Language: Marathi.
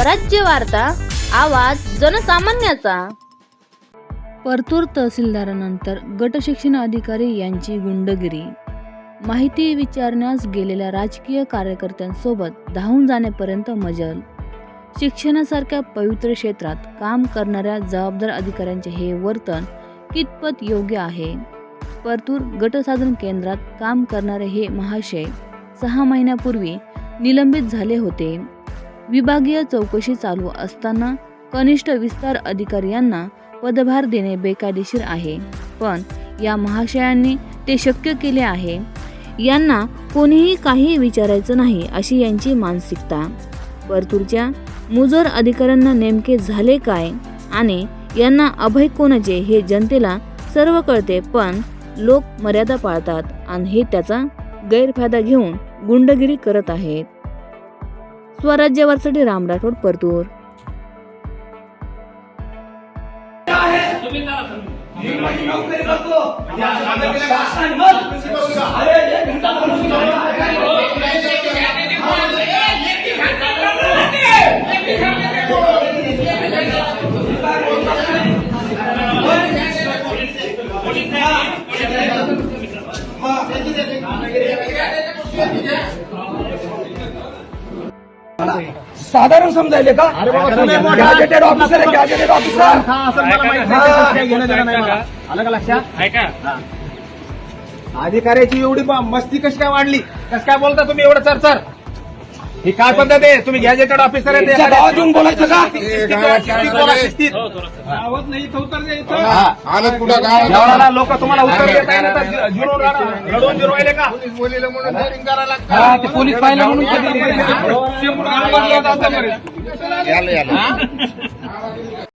स्वराज्य वार्ता आवाज जनसामान्याचा. परतूर तहसीलदारानंतर गट शिक्षण अधिकारी यांची गुंडगिरी. माहिती विचारण्यास गेलेल्या राजकीय कार्यकर्त्यांसोबत धावून जाण्यापर्यंत मजल. शिक्षणासारख्या पवित्र क्षेत्रात काम करणाऱ्या जबाबदार अधिकाऱ्यांचे हे वर्तन कितपत योग्य आहे? परतूर गटसाधन केंद्रात काम करणारे हे महाशय सहा महिन्यापूर्वी निलंबित झाले होते. विभागीय चौकशी चालू असताना कनिष्ठ विस्तार अधिकारी यांना पदभार देणे बेकायदेशीर आहे. पण या महाशयांनी ते शक्य केले आहे. यांना कोणीही काही विचारायचं नाही अशी यांची मानसिकता. परतूरच्या मुजोर अधिकाऱ्यांना नेमके झाले काय आणि यांना अभय कोणाचे हे जनतेला सर्व कळते पण लोक मर्यादा पाळतात आणि हे त्याचा गैरफायदा घेऊन गुंडगिरी करत आहेत. स्वराज्यवरसाठी राम राठोड परतूर. साधारण समजायले का? गॅजेटेड ऑफिसर आहे गॅजेटेड ऑफिसर अधिकाऱ्याची एवढी मस्ती कशी काय वाढली? कस काय बोलता तुम्ही एवढं चर चर ही काय पद्धत आहे? तुम्ही गॅजेटेड ऑफिसर आहे गावात येऊन बोलायचं का? आलं कुठं गावात? गावाला लोक तुम्हाला उत्तर देत नाही ना, तर जिरून राहणार. रडून जिरून राहिले का बोलिलं म्हणून hearing करायला लागतं. हा, ते पोलीस पाहिलं म्हणून कधी- यालं, यालं.